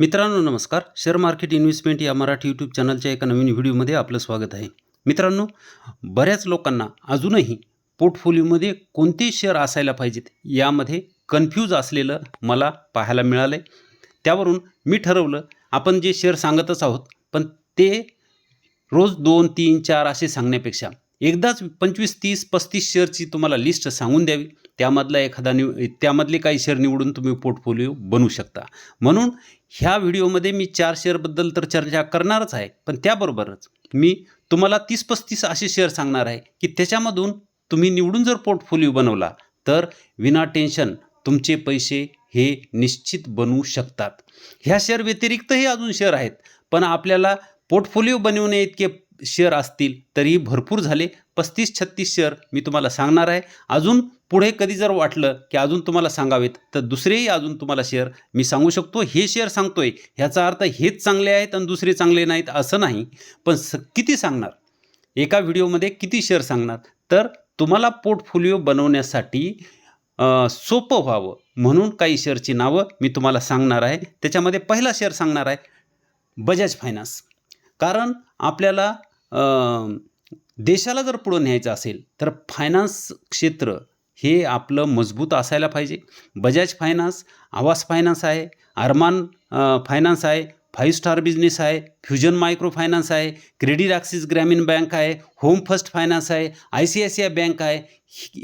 मित्रांनो नमस्कार. Share market investment या मराठी यूट्यूब चॅनलच्या एका नवीन व्हिडिओमध्ये आपलं स्वागत आहे. मित्रांनो बऱ्याच लोकांना अजूनही पोर्टफोलिओमध्ये कोणते शेअर असायला पाहिजेत यामध्ये कन्फ्यूज असलेलं मला पाहायला मिळालं आहे त्यावरून मी ठरवलं आपण जे शेअर सांगतच आहोत पण ते रोज दोन तीन चार असे सांगण्यापेक्षा एकदाच पंचवीस तीस पस्तीस शेअरची तुम्हाला लिस्ट सांगून द्यावी. त्यामधला एखादा निव त्यामधले काही शेअर निवडून तुम्ही पोर्टफोलिओ बनवू शकता. म्हणून ह्या व्हिडिओमध्ये मी चार शेअरबद्दल तर चर्चा करणारच आहे पण त्याबरोबरच मी तुम्हाला तीस पस्तीस असे शेअर सांगणार आहे की त्याच्यामधून तुम्ही निवडून जर पोर्टफोलिओ बनवला तर विना टेन्शन तुमचे पैसे हे निश्चित बनवू शकतात. ह्या शेअर व्यतिरिक्तही अजून शेअर आहेत पण आपल्याला पोर्टफोलिओ बनवणे इतके शेअर असतील तरीही भरपूर झाले. पस्तीस छत्तीस शेअर मी तुम्हाला सांगणार आहे. अजून पुढे कधी जर वाटलं की अजून तुम्हाला सांगावेत तर दुसरेही अजून तुम्हाला शेअर मी सांगू शकतो. हे शेअर सांगतोय ह्याचा अर्थ हेच चांगले आहेत आणि दुसरे चांगले नाहीत असं नाही. पण स किती सांगणार? एका व्हिडिओमध्ये किती शेअर सांगणार? तर तुम्हाला पोर्टफोलिओ बनवण्यासाठी सोपं व्हावं. म्हणून काही शेअरची नावं मी तुम्हाला सांगणार आहे. त्याच्यामध्ये पहिला शेअर सांगणार आहे बजाज फायनान्स. कारण आपल्याला देशाला जर पुढं न्यायचं असेल तर फायनान्स क्षेत्र हे आपलं मजबूत असायला पाहिजे. बजाज फायनान्स आवास फायनान्स आहे अरमान फायनान्स आहे फाईव्ह स्टार बिझनेस आहे फ्युजन मायक्रो फायनान्स आहे क्रेडिट ॲक्सिस ग्रामीण बँक आहे होम फर्स्ट फायनान्स आहे I C I C I bank आहे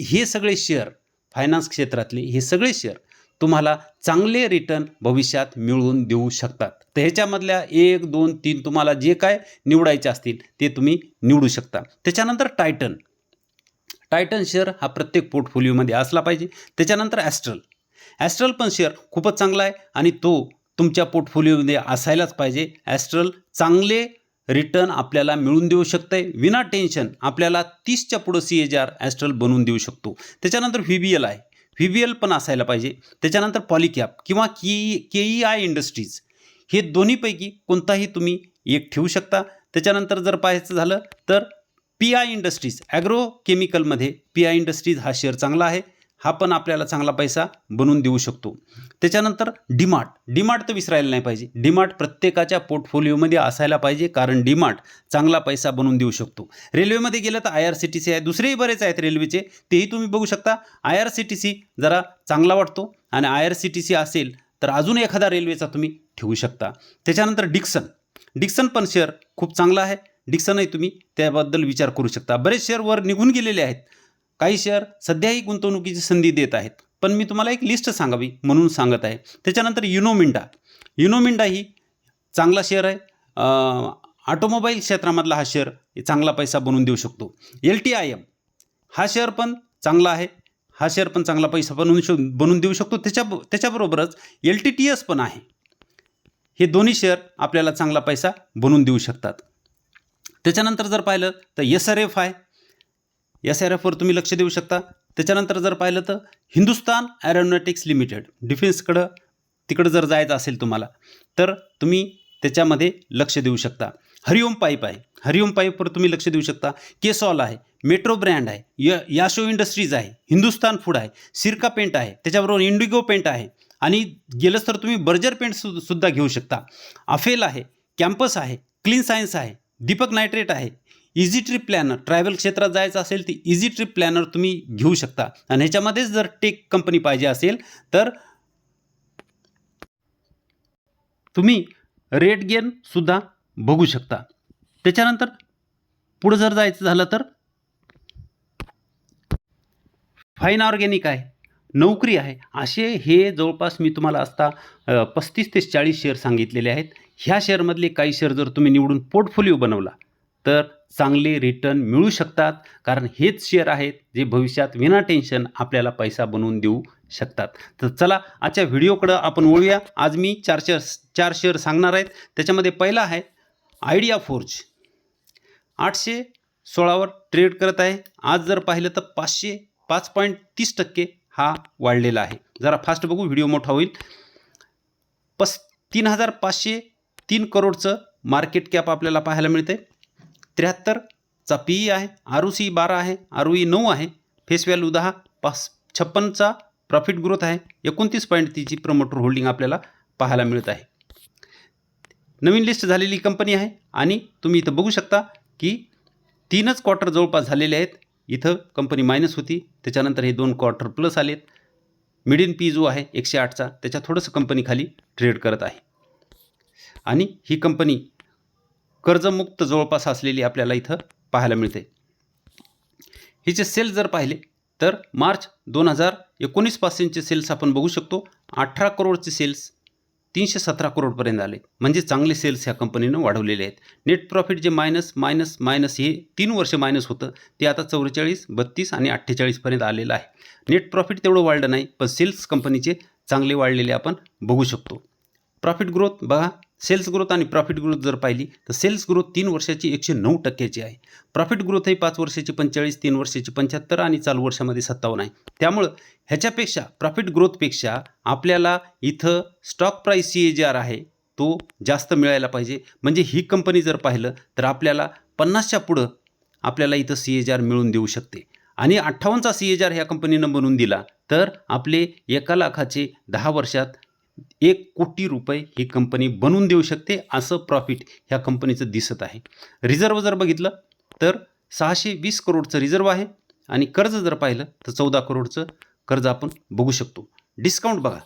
हे सगळे शेअर फायनान्स क्षेत्रातले हे सगळे शेअर तुम्हाला चांगले रिटर्न भविष्यात मिळवून देऊ शकतात. तर ह्याच्यामधल्या एक दोन तीन तुम्हाला जे काय निवडायचे असतील ते तुम्ही निवडू शकता. त्याच्यानंतर टायटन टायटन शेअर हा प्रत्येक पोर्टफोलिओमध्ये असला पाहिजे. त्याच्यानंतर ॲस्ट्रल ॲस्ट्रल पण शेअर खूपच चांगला आहे आणि तो तुमच्या पोर्टफोलिओमध्ये असायलाच पाहिजे. ॲस्ट्रल चांगले रिटर्न आपल्याला मिळून देऊ शकते विना टेन्शन आपल्याला तीसच्या पुढं सी एच आर ॲस्ट्रल बनवून देऊ शकतो. त्याच्यानंतर व्ही बी एल आहे. व्ही व्ही एल पण असायला पाहिजे. त्याच्यानंतर पॉलिकॅप किंवा की के ई आय इंडस्ट्रीज हे दोन्हीपैकी कोणताही तुम्ही एक ठेवू शकता. त्याच्यानंतर जर पाहायचं झालं तर पी आय इंडस्ट्रीज ॲग्रो केमिकलमध्ये पी आय इंडस्ट्रीज हा शेअर चांगला आहे. हा पण आपल्याला चांगला पैसा बनवून देऊ शकतो. त्याच्यानंतर डीमार्ट. डीमार्ट तर विसरायला नाही पाहिजे. डीमार्ट प्रत्येकाच्या पोर्टफोलिओमध्ये असायला पाहिजे कारण डीमार्ट चांगला पैसा बनवून देऊ शकतो. रेल्वेमध्ये गेलं तर I R C T C आहे. दुसरेही बरेच आहेत रेल्वेचे. तेही तुम्ही बघू शकता. I R C T C जरा चांगला वाटतो आणि I R C T C असेल तर अजून एखादा रेल्वेचा तुम्ही ठेवू शकता. त्याच्यानंतर डिक्सन. डिक्सन पण शेअर खूप चांगला आहे. डिक्सनही तुम्ही त्याबद्दल विचार करू शकता. बरेच शेअर वर निघून गेलेले आहेत. काही शेअर सध्याही गुंतवणुकीची संधी देत आहेत. पण मी तुम्हाला एक लिस्ट सांगावी म्हणून सांगत आहे. त्याच्यानंतर युनोमिंडा. युनोमिंडा ही चांगला शेअर आहे. ऑटोमोबाईल क्षेत्रामधला हा शेअर चांगला पैसा बनवून देऊ शकतो. L T I M. हा शेअर पण चांगला आहे. हा शेअर पण चांगला पैसा बनवून शो बनवून देऊ शकतो. त्याच्या त्याच्याबरोबरच एल टी टी एस पण आहे. हे दोन्ही शेअर आपल्याला चांगला पैसा बनवून देऊ शकतात. त्याच्यानंतर जर पाहिलं तर एस आर एफ आहे. या सॅरफवर तुम्ही लक्ष देऊ शकता. त्याच्यानंतर जर पाहिलं तर हिंदुस्तान ॲरोनॉटिक्स लिमिटेड डिफेन्सकडं तिकडं जर जायचं असेल तुम्हाला तर तुम्ही त्याच्यामध्ये लक्ष देऊ शकता. हरिओम पाईप आहे. हरिओम पाईपवर तुम्ही लक्ष देऊ शकता. केसॉल आहे. मेट्रो ब्रँड आहे. य याशो इंडस्ट्रीज आहे. हिंदुस्तान फूड आहे. सिरका पेंट आहे. त्याच्याबरोबर इंडिगो पेंट आहे. आणि गेलंच तर तुम्ही बर्जर पेंट सु सुद्धा घेऊ शकता. अफेल आहे. कॅम्पस आहे. क्लीन सायन्स आहे. दीपक नायट्रेट आहे. इझी ट्रिप प्लॅनर ट्रॅव्हल क्षेत्रात जायचं असेल तर इझी ट्रिप प्लॅनर तुम्ही घेऊ शकता. आणि ह्याच्यामध्येच जर टेक कंपनी पाहिजे असेल तर तुम्ही रेट गेनसुद्धा बघू शकता. त्याच्यानंतर पुढं जर जायचं झालं तर फाईन ऑर्गॅनिक आहे नोकरी आहे. असे हे जवळपास मी तुम्हाला असता पस्तीस ते चाळीस शेअर सांगितलेले आहेत. ह्या शेअरमधले काही शेअर जर तुम्ही निवडून पोर्टफोलिओ बनवला तर चांगले रिटर्न मिळू शकतात. कारण हेच शेअर आहेत जे भविष्यात विना टेन्शन आपल्याला पैसा बनवून देऊ शकतात. तर चला आजच्या व्हिडिओकडं आपण वळूया. आज मी चार शेअर चार शेअर सांगणार आहेत. त्याच्यामध्ये पहिला आहे आयडिया फोर्ज आठशे सोळावर ट्रेड करत आहे. आज जर पाहिलं तर पाचशे पाच पॉईंट तीस टक्के हा वाढलेला आहे. जरा फास्ट बघू व्हिडिओ मोठा होईल. पस तीन हजार पाचशे तीन करोडचं मार्केट कॅप आपल्याला पाहायला मिळते त्र्याहत्तरचा पी ई आहे आर ओ सी बारा आहे आर ओ ई नऊ आहे फेस व्हॅल्यू दहा पाच छप्पनचा प्रॉफिट ग्रोथ आहे एकोणतीस पॉईंट तिची प्रमोटर होल्डिंग आपल्याला पाहायला मिळत आहे. नवीन लिस्ट झालेली कंपनी आहे आणि तुम्ही इथं बघू शकता की तीनच क्वार्टर जवळपास झालेले आहेत. इथं कंपनी मायनस होती त्याच्यानंतर हे दोन क्वार्टर प्लस आलेत. मिडियन पी जो आहे एकशे आठचा त्याच्या थोडंसं कंपनी खाली ट्रेड करत आहे. आणि ही कंपनी कर्जमुक्त जवळपास असलेली आपल्याला इथं पाहायला मिळते. हिचे सेल्स जर पाहिले तर मार्च दोन हजार एकोणीसपासूनचे सेल्स आपण बघू शकतो. अठरा करोडचे सेल्स तीनशे सतरा करोडपर्यंत आले. म्हणजे चांगले सेल्स ह्या कंपनीनं वाढवलेले आहेत. नेट प्रॉफिट जे मायनस मायनस मायनस हे तीन वर्ष मायनस होतं. ते आता चौवेचाळीस बत्तीस आणि अठ्ठेचाळीसपर्यंत आलेलं आहे. नेट प्रॉफिट तेवढं वाढलं नाही पण सेल्स कंपनीचे चांगले वाढलेले आपण बघू शकतो. प्रॉफिट ग्रोथ बघा. सेल्स ग्रोथ आणि प्रॉफिट ग्रोथ जर पाहिली तर सेल्स ग्रोथ तीन वर्षाची एकशे नऊ टक्क्याची आहे. प्रॉफिट ग्रोथ ही पाच वर्षाची पंचेचाळीस तीन वर्षाची पंच्याहत्तर आणि चालू वर्षामध्ये सत्तावन्न आहे. त्यामुळं ह्याच्यापेक्षा प्रॉफिट ग्रोथपेक्षा आपल्याला इथं stock price C A G R आहे तो जास्त मिळायला पाहिजे. म्हणजे ही कंपनी जर पाहिलं तर आपल्याला पन्नासच्या पुढं आपल्याला इथं सी ए जी आर मिळून देऊ शकते. आणि अठ्ठावन्नचा सी ए जी आर ह्या कंपनीनं बनवून दिला तर आपले एका लाखाचे दहा वर्षात एक कोटी रुपये ही कंपनी बनवून देऊ शकते असं प्रॉफिट ह्या कंपनीचं दिसत आहे. रिझर्व जर बघितलं तर सहाशे वीस करोडचं रिझर्व आहे. आणि कर्ज जर पाहिलं तर चौदा करोडचं कर्ज आपण बघू शकतो. डिस्काउंट बघा.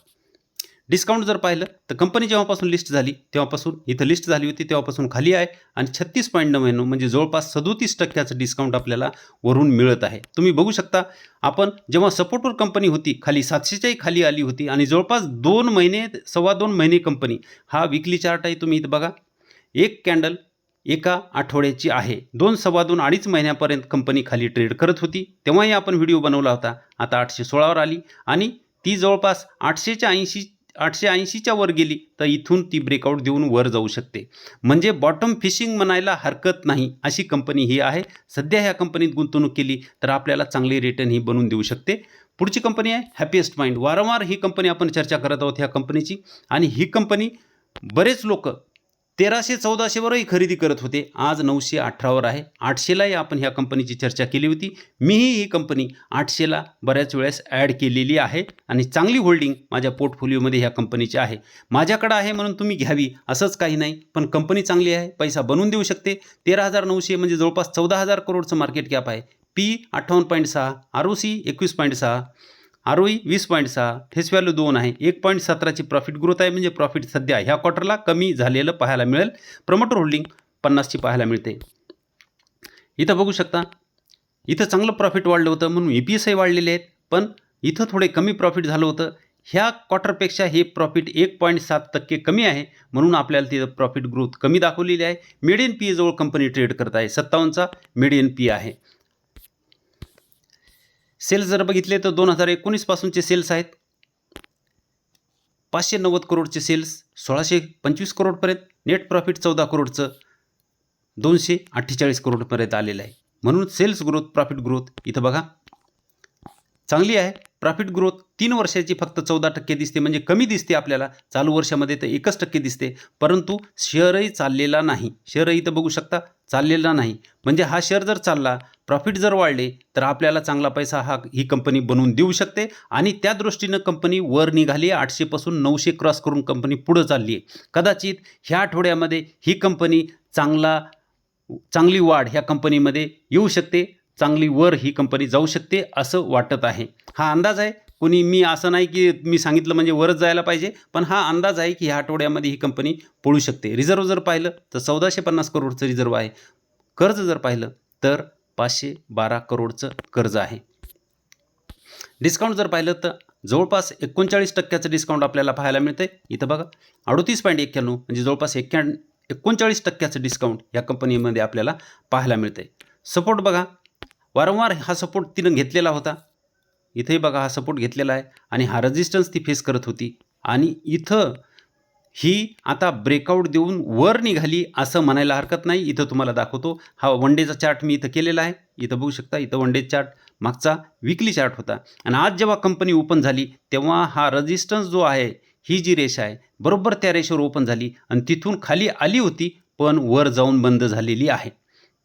डिस्काउंट जर पाहिलं तर कंपनी जेव्हापासून लिस्ट झाली तेव्हापासून इथं लिस्ट झाली होती तेव्हापासून खाली आहे. आणि छत्तीस पॉईंट नव्याण्णव म्हणजे जवळपास सदोतीस टक्क्याचं डिस्काउंट आपल्याला वरून मिळत आहे. तुम्ही बघू शकता आपण जेव्हा सपोर्टवर कंपनी होती खाली सातशेच्याही खाली आली होती आणि जवळपास दोन महिने सव्वा दोन महिने कंपनी हा विकली चार्ट आहे तुम्ही इथं बघा. एक कॅन्डल एका आठवड्याची आहे. दोन सव्वा दोन अडीच महिन्यापर्यंत कंपनी खाली ट्रेड करत होती. तेव्हाही आपण व्हिडिओ बनवला होता. आता आठशे सोळावर आली. आणि ती जवळपास आठशेच्या ऐंशी आठशे ऐंशीच्या वर गेली तर इथून ती ब्रेकआउट देऊन वर जाऊ शकते. म्हणजे बॉटम फिशिंग म्हणायला हरकत नाही अशी कंपनी ही आहे. सध्या ह्या कंपनीत गुंतवणूक केली तर आपल्याला चांगली रिटर्न ही बनवून देऊ शकते. पुढची कंपनी आहे हॅपीएस्ट माइंड वारंवार ही कंपनी आपण चर्चा करत आहोत ह्या कंपनीची आणि ही कंपनी बरेच लोक तेराशे चौदाशेवरही खरेदी करत होते. आज नऊशे अठरावर आहे. आठशेलाही आपण ह्या कंपनीची चर्चा केली होती. मीही ही कंपनी आठशेला बऱ्याच वेळेस ॲड केलेली आहे आणि चांगली होल्डिंग माझ्या पोर्टफोलिओमध्ये ह्या कंपनीची आहे. माझ्याकडं आहे म्हणून तुम्ही घ्यावी असंच काही नाही. पण कंपनी चांगली आहे पैसा बनवून देऊ शकते. तेरा हजार नऊशे म्हणजे जवळपास चौदा हजार करोडचं मार्केट कॅप आहे. पी अठ्ठावन्न पॉईंट सहा आर ओ सी एकवीस पॉईंट सहा. आर वीस पॉईंट सहा फेस व्हॅल्यू दोन आहे. एक पॉईंट सतराची प्रॉफिट ग्रोथ आहे म्हणजे प्रॉफिट सध्या ह्या क्वार्टरला कमी झालेलं पाहायला मिळेल. प्रमोटर होल्डिंग पन्नासची पाहायला मिळते. इथं बघू शकता इथं चांगलं प्रॉफिट वाढलं होतं म्हणून ई पी एसही वाढलेले आहेत. पण इथं थोडे कमी प्रॉफिट झालं होतं. ह्या क्वार्टरपेक्षा हे प्रॉफिट एक पॉईंट सात टक्के कमी आहे म्हणून आपल्याला तिथं प्रॉफिट ग्रोथ कमी दाखवलेली आहे. मिडियन पी जवळ कंपनी ट्रेड करत आहे सत्तावन्नचा मिडियन पी आहे. सेल्स जर बघितले तर दोन हजार एकोणीसपासूनचे सेल्स आहेत. पाचशे नव्वद करोडचे सेल्स सोळाशे पंचवीस करोडपर्यंत नेट प्रॉफिट चौदा करोडचं दोनशे अठ्ठेचाळीस करोडपर्यंत आलेलं आहे. म्हणून सेल्स ग्रोथ प्रॉफिट ग्रोथ इथं बघा. चांगली आहे. प्रॉफिट ग्रोथ तीन वर्षाची फक्त चौदा टक्के दिसते. म्हणजे कमी दिसते आपल्याला. चालू वर्षामध्ये तर एकच टक्के दिसते. परंतु शेअरही चाललेला नाही. शेअरही इथं बघू शकता. चाललेला नाही. म्हणजे हा शेअर जर चालला प्रॉफिट जर वाढले तर आपल्याला चांगला पैसा हा ही कंपनी बनवून देऊ शकते. आणि त्या दृष्टीनं कंपनी वर निघाली आहे आठशेपासून नऊशे क्रॉस करून कंपनी पुढं चालली आहे. कदाचित ह्या आठवड्यामध्ये ही कंपनी चांगला चांगली वाढ ह्या कंपनीमध्ये येऊ शकते चांगली वर ही कंपनी जाऊ शकते असं वाटत आहे. हा अंदाज आहे? कोणी मी असं नाही की मी सांगितलं म्हणजे वरच जायला पाहिजे पण हा अंदाज आहे की ह्या आठवड्यामध्ये ही कंपनी पळू शकते. रिझर्व जर पाहिलं तर चौदाशे पन्नास करोडचं रिझर्व आहे. कर्ज जर पाहिलं तर पाचशे बारा करोडचं कर्ज आहे. डिस्काउंट जर पाहिलं तर जवळपास एकोणचाळीस टक्क्याचं डिस्काउंट आपल्याला पाहायला मिळतं आहे इथं बघा अडतीस पॉईंट एक्क्याण्णव म्हणजे जवळपास एक्क्या एकोणचाळीस टक्क्याचं डिस्काउंट या कंपनीमध्ये आपल्याला पाहायला मिळतं आहे सपोर्ट बघा वारंवार हा सपोर्ट तिनं घेतलेला होता. इथंही बघा हा सपोर्ट घेतलेला आहे. आणि हा रजिस्टन्स ती फेस करत होती. आणि इथं ही आता ब्रेकआउट देऊन वर निघाली असं म्हणायला हरकत नाही. इथं तुम्हाला दाखवतो. हा वन डेचा चार्ट मी इथं केलेला आहे. इथं बघू शकता इथं वन डे चार्ट मागचा विकली चार्ट होता. आणि आज जेव्हा कंपनी ओपन झाली तेव्हा हा रेजिस्टन्स जो आहे ही जी रेषा आहे बरोबर त्या रेषेवर ओपन झाली. आणि तिथून खाली आली होती पण वर जाऊन बंद झालेली आहे.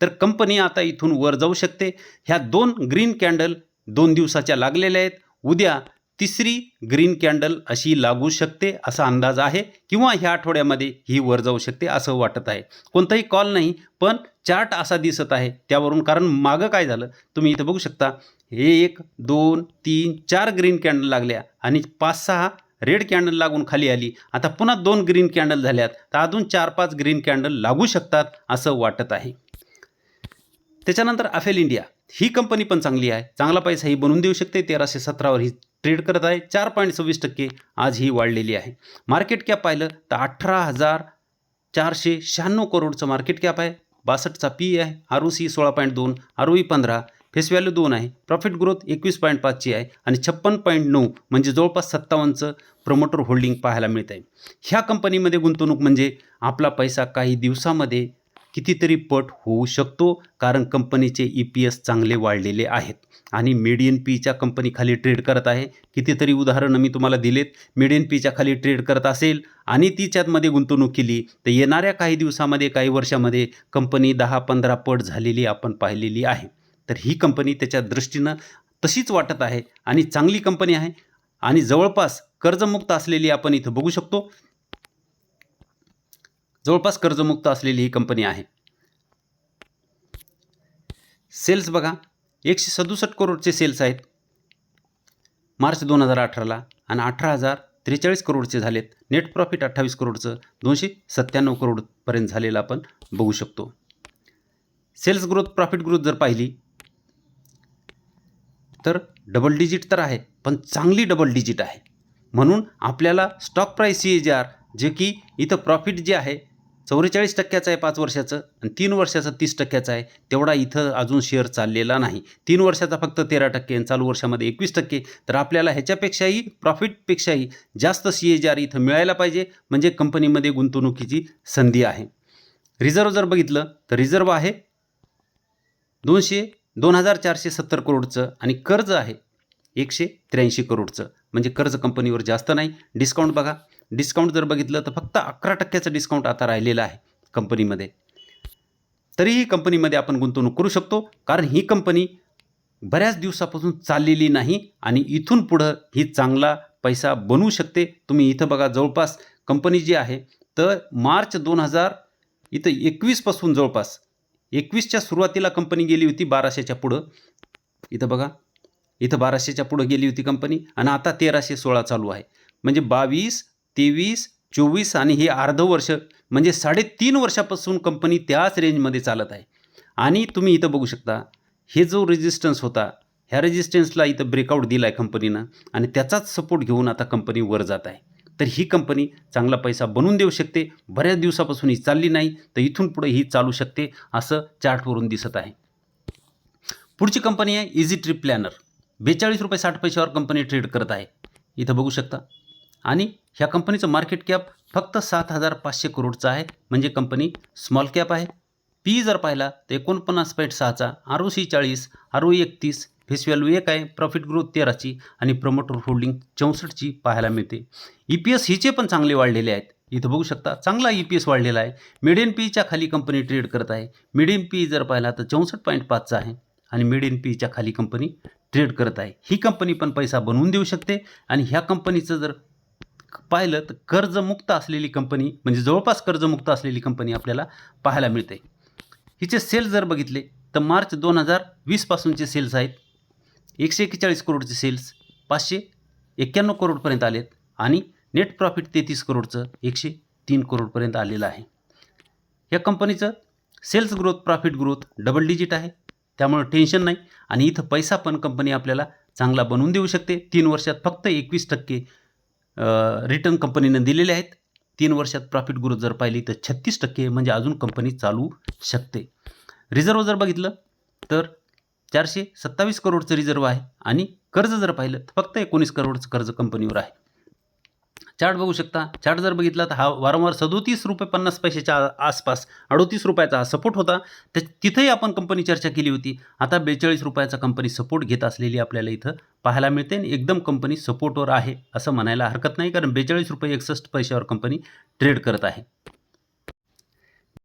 तर कंपनी आता इथून वर जाऊ शकते. ह्या दोन ग्रीन कॅन्डल दोन दिवसाच्या लागलेल्या आहेत. उद्या तिसरी ग्रीन कॅन्डल अशी लागू शकते असा अंदाज आहे किंवा ह्या आठवड्यामध्ये ही वर जाऊ शकते असं वाटत आहे. कोणताही कॉल नाही पण चार्ट असा दिसत आहे. त्यावरून कारण मागं काय झालं तुम्ही इथं बघू शकता. हे एक दोन तीन चार ग्रीन कॅन्डल लागल्या आणि पाच सहा रेड कॅन्डल लागून खाली आली. आता पुन्हा दोन ग्रीन कॅन्डल झाल्यात. तर अजून चार पाच ग्रीन कॅन्डल लागू शकतात असं वाटत आहे. त्याच्यानंतर अफेल इंडिया. ही कंपनी पण चांगली आहे. चांगला पैसा ही बनवून देऊ शकते. तेराशे सतरावर ही ट्रेड करत आहे. चार पॉईंट सव्वीस टक्के आज ही वाढलेली आहे. मार्केट कॅप पाहिलं तर अठरा हजार चारशे शहाण्णव करोडचं मार्केट कॅप आहे. बासष्टचा पी आहे. आर ओ सी सोळा पॉईंट दोन आर ओ ई पंधरा फेस व्हॅल्यू दोन आहे. प्रॉफिट ग्रोथ एकवीस पॉईंट पाचची आहे आणि छप्पन पॉईंट नऊ म्हणजे जवळपास सत्तावन्नचं प्रमोटर होल्डिंग पाहायला मिळत आहे ह्या कंपनीमध्ये गुंतवणूक म्हणजे आपला पैसा काही दिवसामध्ये कितीतरी पट होऊ शकतो कारण कंपनीचे ई पी एस चांगले वाढलेले आहेत. आणि मीडियन पीच्या कंपनीखाली ट्रेड करत आहे. कितीतरी उदाहरणं मी तुम्हाला दिलेत. मीडियन पीच्या खाली ट्रेड करत असेल आणि तिच्यातमध्ये गुंतवणूक केली तर येणाऱ्या काही दिवसामध्ये काही वर्षामध्ये कंपनी दहा पंधरा पट झालेली आपण पाहिलेली आहे. तर ही कंपनी त्याच्या दृष्टीनं तशीच वाटत आहे आणि चांगली कंपनी आहे. आणि जवळपास कर्जमुक्त असलेली आपण इथं बघू शकतो. जवळपास कर्जमुक्त असलेली ही कंपनी आहे. सेल्स बघा एकशे सदुसष्ट करोडचे सेल्स आहेत. मार्च दोन हजार अठराला आणि अठरा हजार त्रेचाळीस करोडचे झालेत. नेट प्रॉफिट अठ्ठावीस करोडचं दोनशे सत्त्याण्णव करोडपर्यंत झालेलं आपण बघू शकतो. सेल्स ग्रोथ प्रॉफिट ग्रोथ जर पाहिली तर डबल डिजिट तर आहे पण चांगली डबल डिजिट आहे. म्हणून आपल्याला stock price C H R जे की इथं प्रॉफिट जे आहे चौवेचाळीस टक्क्याचं आहे पाच वर्षाचं आणि तीन वर्षाचं तीस टक्क्याचं आहे. तेवढा इथं अजून शेअर चाललेला नाही. तीन वर्षाचा फक्त तेरा टक्के आणि चालू वर्षामध्ये एकवीस टक्के. तर आपल्याला ह्याच्यापेक्षाही प्रॉफिटपेक्षाही जास्त सी एच आर इथं मिळायला पाहिजे. म्हणजे कंपनीमध्ये गुंतवणुकीची संधी आहे. रिझर्व जर बघितलं तर रिझर्व आहे दोनशे दोन हजार चारशे सत्तर करोडचं आणि कर्ज आहे एकशे त्र्याऐंशी करोडचं म्हणजे कर्ज कंपनीवर जास्त नाही. डिस्काउंट बघा. डिस्काउंट जर बघितलं तर फक्त अकरा टक्क्याचं डिस्काउंट आता राहिलेलं आहे कंपनीमध्ये. तरीही कंपनीमध्ये आपण गुंतवणूक करू शकतो कारण ही कंपनी बऱ्याच दिवसापासून चाललेली नाही आणि इथून पुढं ही चांगला पैसा बनवू शकते. तुम्ही इथं बघा जवळपास कंपनी जी आहे तर मार्च दोन हजार इथं एकवीसपासून जवळपास एकवीसच्या सुरुवातीला कंपनी गेली होती बाराशेच्या पुढं. इथं बघा इथं बाराशेच्या पुढं गेली होती कंपनी आणि आता तेराशे सोळा चालू आहे. म्हणजे बावीस तेवीस चोवीस आणि हे अर्ध वर्ष म्हणजे साडेतीन वर्षापासून कंपनी त्याच रेंजमध्ये चालत आहे. आणि तुम्ही इथं बघू शकता हे जो रेजिस्टन्स होता ह्या रेजिस्टन्सला इथं ब्रेकआउट दिला आहे कंपनीनं आणि त्याचाच सपोर्ट घेऊन आता कंपनी वर जात आहे. तर ही कंपनी चांगला पैसा बनवून देऊ शकते बऱ्याच दिवसापासून ही चालली नाही तर इथून पुढे ही चालू शकते असं चार्टवरून दिसत आहे. पुढची कंपनी आहे इझी ट्रिप प्लॅनर बेचाळीस रुपये साठ पैशावर कंपनी ट्रेड करत आहे. इथं बघू शकता. आणि ह्या कंपनीचं मार्केट कॅप फक्त सात हजार पाचशे करोडचं आहे. म्हणजे कंपनी स्मॉल कॅप आहे. पी जर पाहिला तर एकोणपन्नास पॉईंट सहाचा आर ओ सी चाळीस आर ओ एकतीस फेस व्हॅल्यू एक आहे प्रॉफिट ग्रोथ तेराची आणि प्रमोटर होल्डिंग चौसष्टची पाहायला मिळते. ई पी एस हिचे पण चांगले वाढलेले आहेत. इथं बघू शकता चांगला ई पी एस वाढलेला आहे. मिडियन पीच्या खाली कंपनी ट्रेड करत आहे. मिडियन पी जर पाहिला तर चौसष्ट पॉईंट पाचचा आहे आणि मिडियन पीच्या खाली कंपनी ट्रेड करत आहे. ही कंपनी पण पैसा बनवून देऊ शकते आणि ह्या कंपनीचं जर पाहिलं तर कर्जमुक्त असलेली कंपनी म्हणजे जवळपास कर्जमुक्त असलेली कंपनी आपल्याला पाहायला मिळते. हिचे सेल्स जर बघितले तर मार्च दोन हजार वीसपासूनचे सेल्स आहेत. एकशे एक्केचाळीस करोडचे सेल्स पाचशे एक्क्याण्णव करोडपर्यंत आलेत आणि नेट प्रॉफिट तेहतीस करोडचं एकशे तीन करोडपर्यंत आलेलं आहे. या कंपनीचं sales growth profit growth double digit आहे. त्यामुळं टेन्शन नाही आणि इथं पैसा पण कंपनी आपल्याला चांगला बनवून देऊ शकते. तीन वर्षात फक्त एकवीस टक्के रिटर्न कंपनीनं दिलेले आहेत. तीन वर्षात प्रॉफिट ग्रोथ जर पाहिली तर छत्तीस टक्के म्हणजे अजून कंपनी चालू शकते. रिझर्व जर बघितलं तर चारशे सत्तावीस करोडचं रिझर्व आहे आणि कर्ज जर पाहिलं तर फक्त एकोणीस करोडचं कर्ज कंपनीवर आहे. चार्ट बघू शकता. चार्ट जर बघितला तर हा वारंवार सदोतीस रुपये पन्नास पैशाच्या आसपास अडोतीस रुपयाचा हा सपोर्ट होता. त्या तिथेही आपण कंपनी चर्चा केली होती. आता बेचाळीस रुपयाचा कंपनी सपोर्ट घेत असलेली आपल्याला इथं पाहायला मिळते आणि एकदम कंपनी सपोर्टवर आहे असं म्हणायला हरकत नाही. कारण बेचाळीस रुपये एकसष्ट पैशावर कंपनी ट्रेड करत आहे.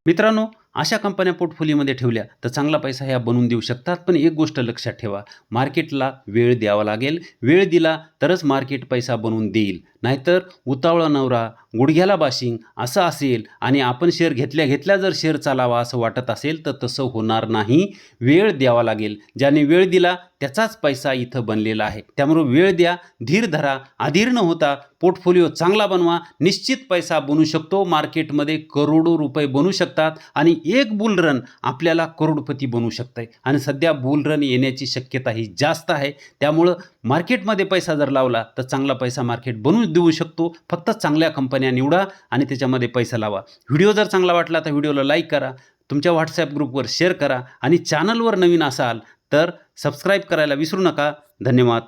मित्रांनो अशा कंपन्या पोर्टफोलिओमध्ये ठेवल्या तर चांगला पैसा ह्या बनवून देऊ शकतात. पण एक गोष्ट लक्षात ठेवा. मार्केटला वेळ द्यावा लागेल. वेळ दिला तरच मार्केट पैसा बनवून देईल. नाहीतर उतावळा नवरा गुडघ्याला बाशिंग असं असेल आणि आपण शेअर घेतल्या घेतल्या जर शेअर चालावा असं वाटत असेल तर तसं होणार नाही. वेळ द्यावा लागेल. ज्याने वेळ दिला त्याचाच पैसा इथं बनलेला आहे. त्यामुळे वेळ द्या धीर धरा अधीर न होता पोर्टफोलिओ चांगला बनवा निश्चित पैसा बनू शकतो मार्केटमध्ये करोडो रुपये बनू शकतात आणि एक बुल रन आपल्याला करोडपती बनू शकतं आणि सध्या बुल रन येण्याची शक्यता ही जास्त आहे. त्यामुळं मार्केटमध्ये पैसा जर लावला तर चांगला पैसा मार्केट बनवून देऊ शकतो. फक्त चांगल्या कंपन्या निवडा आणि त्याच्यामध्ये पैसा लावा. व्हिडिओ जर चांगला वाटला तर व्हिडिओला लाईक करा. तुमच्या व्हॉट्सॲप ग्रुपवर शेअर करा आणि चॅनलवर नवीन असाल तर सबस्क्राईब करायला विसरू नका. धन्यवाद.